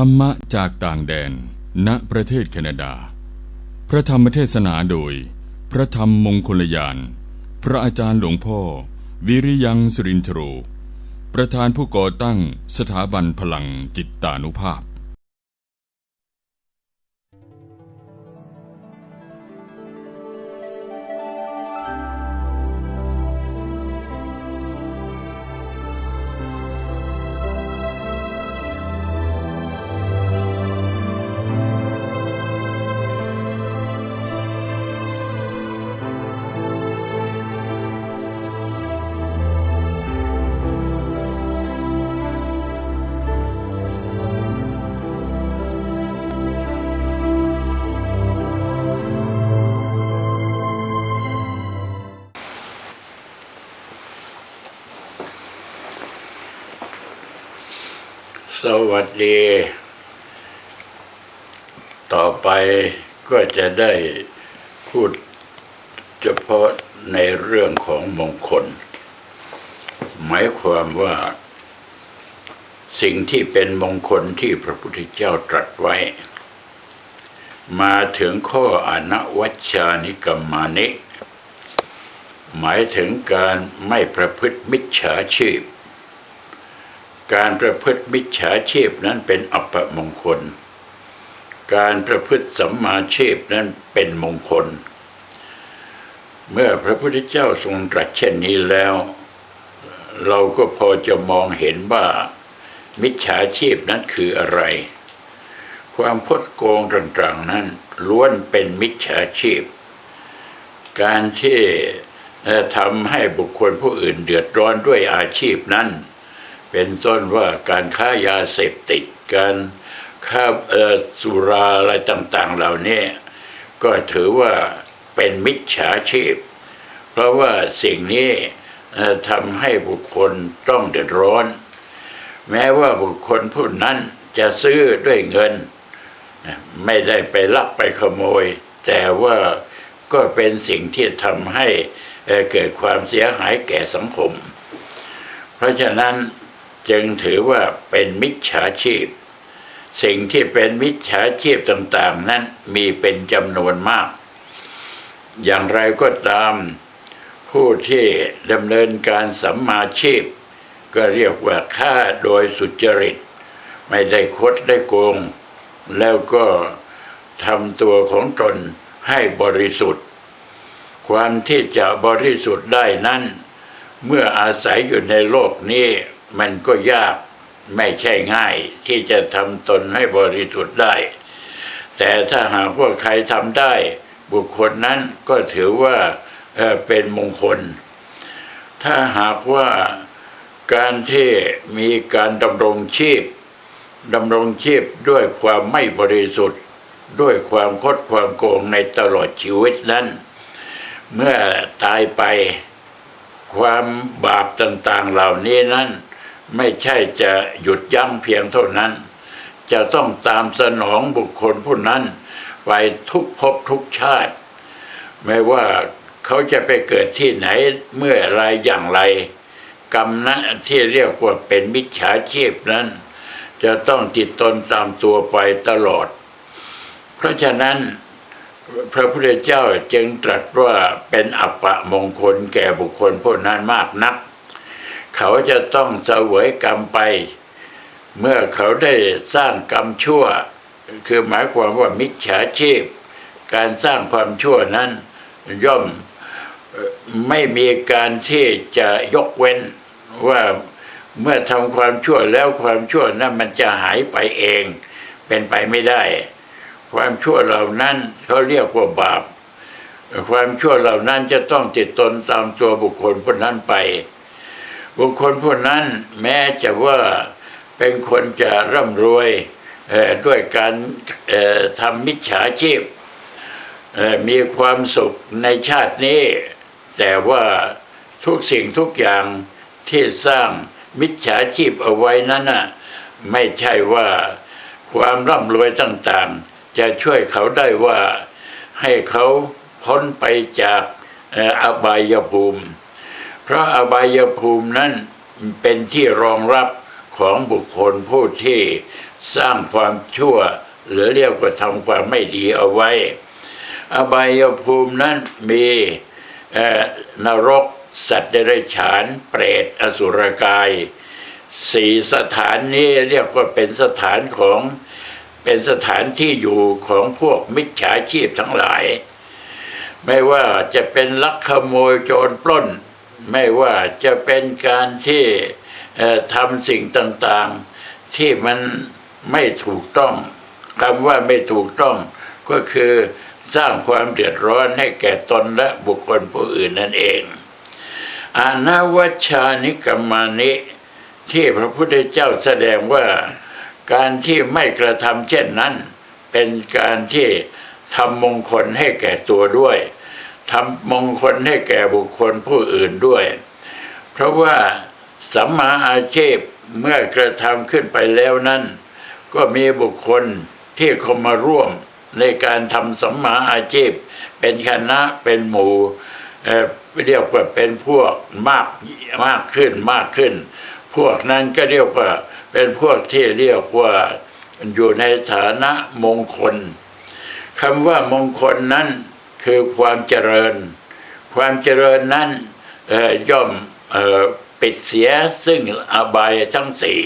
ธรรมะจากต่างแดน ณ ประเทศแคนาดา พระธรรมเทศนาโดย พระธรรมมงคลยาน พระอาจารย์หลวงพ่อ วิริยังสุรินทโร ประธานผู้ก่อตั้งสถาบันพลังจิตตานุภาพ สวัสดี ต่อไปก็จะได้พูดเฉพาะในเรื่องของมงคล หมายความว่า สิ่งที่เป็นมงคลที่พระพุทธเจ้าตรัสไว้ มาถึงข้ออนัวัชชานิกรรมานิ หมายถึงการไม่ประพฤติมิจฉาชีพ การประพฤติมิจฉาชีพนั้นเป็นอัปมงคล การประพฤติสัมมาชีพนั้นเป็นมงคล เมื่อพระพุทธเจ้าทรงตรัสเช่นนี้แล้ว เราก็พอจะมองเห็นว่ามิจฉาชีพนั้นคืออะไร ความพดโกงต่างๆนั้นล้วนเป็นมิจฉาชีพ การที่ทำให้บุคคลผู้อื่นเดือดร้อนด้วยอาชีพนั้น เป็นต้นว่าการค้ายาเสพติดการค้าสุราอะไรต่าง ๆ เหล่านี้ก็ถือว่าเป็นมิจฉาชีพ เพราะว่าสิ่งนี้ทำให้บุคคลต้องเดือดร้อน แม้ว่าบุคคลผู้นั้นจะซื้อด้วยเงิน ไม่ได้ไปลักไปขโมย แต่ว่าก็เป็นสิ่งที่ทำให้เกิดความเสียหายแก่สังคม เพราะฉะนั้น จึงถือว่าเป็นมิจฉาชีพ สิ่งที่เป็นมิจฉาชีพต่างๆ นั้นมีเป็นจำนวนมาก อย่างไรก็ตาม ผู้ที่ดำเนินการสัมมาชีพ ก็เรียกว่าฆ่าโดยสุจริต ไม่ได้คดได้โกง แล้วก็ทำตัวของตนให้บริสุทธิ์ ความที่จะบริสุทธิ์ได้นั้น เมื่ออาศัยอยู่ในโลกนี้ มันก็ยากไม่ใช่ง่ายที่จะทำตนให้บริสุทธิ์ได้ แต่ถ้าหากว่าใครทำได้ บุคคลนั้นก็ถือว่าเเป็นมงคล ถ้าหากว่าการที่มีการดำรงชีพดำรงชีพด้วยความไม่บริสุทธิ์ ด้วยความคดความโกงในตลอดชีวิตนั้น เมื่อตายไปความบาปต่างๆเหล่านี้นั้น ไม่ใช่จะหยุดยั้งเพียงเท่านั้น จะต้องตามสนองบุคคลผู้นั้น ไปทุกภพทุกชาติ ไม่ว่าเขาจะไปเกิดที่ไหนเมื่อไรอย่างไร กรรมนั้นที่เรียกว่าเป็นมิจฉาชีพนั้น จะต้องติดตนตามตัวไปตลอด เพราะฉะนั้นพระพุทธเจ้าจึงตรัสว่าเป็นอัปปะมงคลแก่บุคคลผู้นั้นมากนัก เขาจะต้องเสวยกรรมไป เมื่อเขาได้สร้างกรรมชั่ว คือหมายความว่ามิจฉาชีพ การสร้างความชั่วนั้นย่อมไม่มีการที่จะยกเว้นว่าเมื่อทำความชั่วแล้วความชั่วนั้นมันจะหายไปเอง เป็นไปไม่ได้ ความชั่วเหล่านั้นเขาเรียกว่าบาป ความชั่วเหล่านั้นจะต้องติดตนตามตัวบุคคลผู้นั้นไป บุคคลผู้นั้นแม้จะว่าเป็นคนจะร่ำรวยด้วยการทำมิจฉาชีพ มีความสุขในชาตินี้ แต่ว่าทุกสิ่งทุกอย่างที่สร้างมิจฉาชีพเอาไว้นั้นน่ะไม่ใช่ว่าความร่ำรวยต่างๆ จะช่วยเขาได้ว่าให้เขาพ้นไปจากอบายภูมิ เพราะอบายภูมินั้นเป็นที่รองรับของบุคคลผู้ที่สร้างความชั่ว หรือเรียกว่าทำความไม่ดีเอาไว้ อบายภูมินั้นมีนรก สัตว์เดรัจฉาน เปรตอสุรกายสี่สถานนี้เรียกว่าเป็นสถานของเป็นสถานที่อยู่ของพวกมิจฉาชีพทั้งหลาย ไม่ว่าจะเป็นลักขโมยโจรปล้น ไม่ว่าจะเป็นการที่ทำสิ่งต่างๆ ที่มันไม่ถูกต้องคำว่าไม่ถูกต้องก็คือสร้างความเดือดร้อนให้แก่ตนและบุคคลผู้อื่นนั่นเอง อานาวัชชานิกรรมานิ ที่พระพุทธเจ้าแสดงว่าการที่ไม่กระทำเช่นนั้น เป็นการที่ทำมงคลให้แก่ตัวด้วย ทำมงคลให้แก่บุคคลผู้อื่นด้วย เพราะว่าสัมมาอาชีพเมื่อกระทำขึ้นไปแล้วนั้น ก็มีบุคคลที่เข้ามาร่วมในการทำสัมมาอาชีพ เป็นคณะเป็นหมู่เอ่เรียกว่าเป็นพวกมากมากขึ้นมากขึ้น พวกนั้นก็เรียกว่าเป็นพวกที่เรียกว่าอยู่ในฐานะมงคลคำว่ามงคลนั้น คือความเจริญ ความเจริญนั้นย่อมออปิดเสียซึ่งอบายทั้งสี่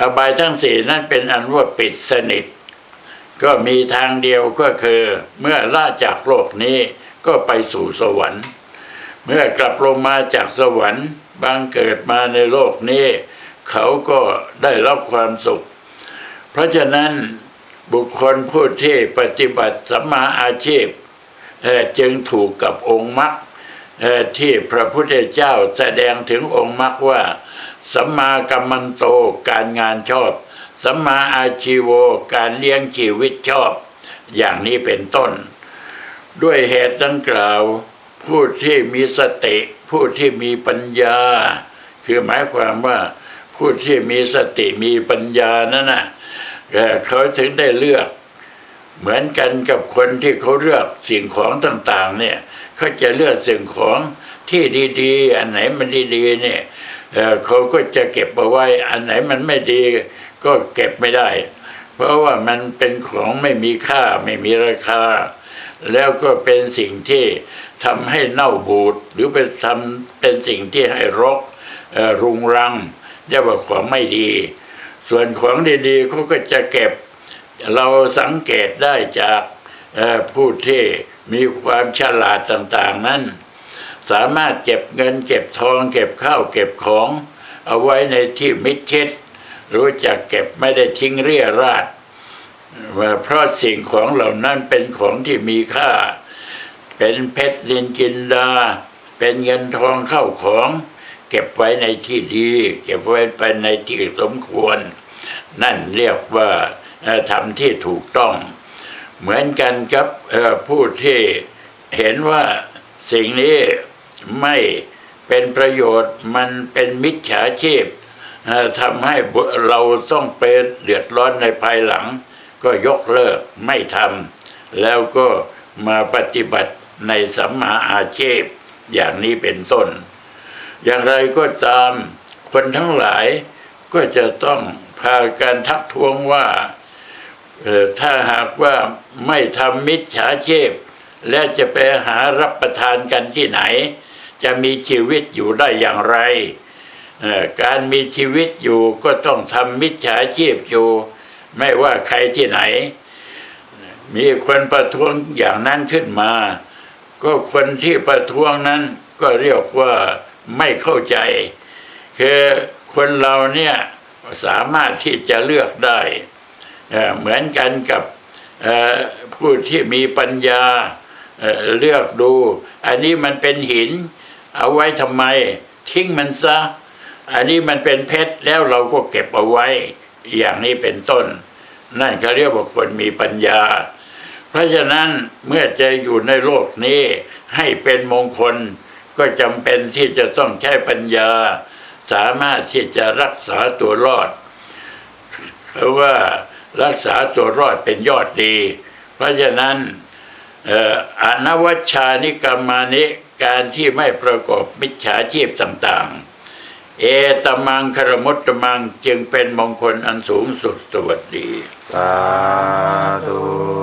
อบายทั้งสี่นั้นเป็นอันว่าปิดสนิท ก็มีทางเดียวก็คือ เมื่อล่าจากโลกนี้ก็ไปสู่สวรรค์ เมื่อกลับลงมาจากสวรรค์บังเกิดมาในโลกนี้ เขาก็ได้รับความสุข เพราะฉะนั้นบุคคลผู้ที่ปฏิบัติสัมมาอาชีพ จึงถูกกับองค์มรรคที่พระพุทธเจ้าแสดงถึงองค์มรรคว่า สัมมากัมมันโตการงานชอบ สัมมาอาชีโวการเลี้ยงชีวิตชอบ อย่างนี้เป็นต้น ด้วยเหตุดังกล่าว ผู้ที่มีสติ ผู้ที่มีปัญญา คือหมายความว่าผู้ที่มีสติมีปัญญานั่นน่ะเขาถึงได้เลือก เหมือนกันกับคนที่เขาเลือกสิ่งของต่างๆ เนี่ยเขาจะเลือกสิ่งของที่ดีๆ อันไหนมันดีๆเนี่ยเเขาก็จะเก็บเอาไว้ อันไหนมันไม่ดี ก็เก็บไม่ได้ เพราะว่ามันเป็นของไม่มีค่าไม่มีราคา แล้วก็เป็นสิ่งที่ทำให้เน่าบูดหรือเป็นทำเป็นสิ่งที่ให้รกรุงรังเรียกว่าของไม่ดี ส่วนของดีๆเขาก็จะเก็บ เราสังเกตได้จากผู้ที่มีความฉลาดต่างๆนั้น สามารถเก็บเงินเก็บทอง เก็บข้าวเก็บของ เอาไว้ในที่มิดชิดรู้จักเก็บไม่ได้ทิ้งเรี่ยราดเพราะสิ่งของเหล่านั้นเป็นของที่มีค่า เป็นเพชรลินจินดา เป็นเงินทองเข้าของ เก็บไว้ในที่ดี เก็บไว้ไปในที่สมควร นั่นเรียกว่า ทำที่ถูกต้อง เหมือนกันกับผู้ที่เห็นว่าสิ่งนี้ไม่เป็นประโยชน์มันเป็นมิจฉาชีพทำให้เราต้องเป็นเดือดร้อนในภายหลัง ก็ยกเลิกไม่ทำแล้วก็มาปฏิบัติในสัมมาอาชีพอย่างนี้เป็นต้น อย่างไรก็ตามคนทั้งหลายก็จะต้องพากันทักท้วงว่า ถ้าหากว่าไม่ทำมิจฉาชีพ และจะไปหารับประทานกันที่ไหน จะมีชีวิตอยู่ได้อย่างไร การมีชีวิตอยู่ก็ต้องทำมิจฉาชีพอยู่ ไม่ว่าใครที่ไหน มีคนประท้วงอย่างนั้นขึ้นมา ก็คนที่ประท้วงนั้นก็เรียกว่าไม่เข้าใจ คือคนเราเนี่ยสามารถที่จะเลือกได้ เหมือนกันกับผู้ที่มีปัญญาเเลือกดู อันนี้มันเป็นหิน เอาไว้ทำไม ทิ้งมันซะ อันนี้มันเป็นเพชรแล้วเราก็เก็บเอาไว้ อย่างนี้เป็นต้น นั่นเขาเรียกว่าคนมีปัญญา เพราะฉะนั้นเมื่อจะอยู่ในโลกนี้ ให้เป็นมงคล ก็จำเป็นที่จะต้องใช้ปัญญา สามารถที่จะรักษาตัวรอดเพราะว่า รักษาตัวรอดเป็นยอดดี เพราะฉะนั้นอนวัชชานิกรรมานิการที่ไม่ประกอบมิจฉาชีพต่างๆ เอตมังคารมุตตมังจึงเป็นมงคลอันสูงสุดสวัสดี สาธุ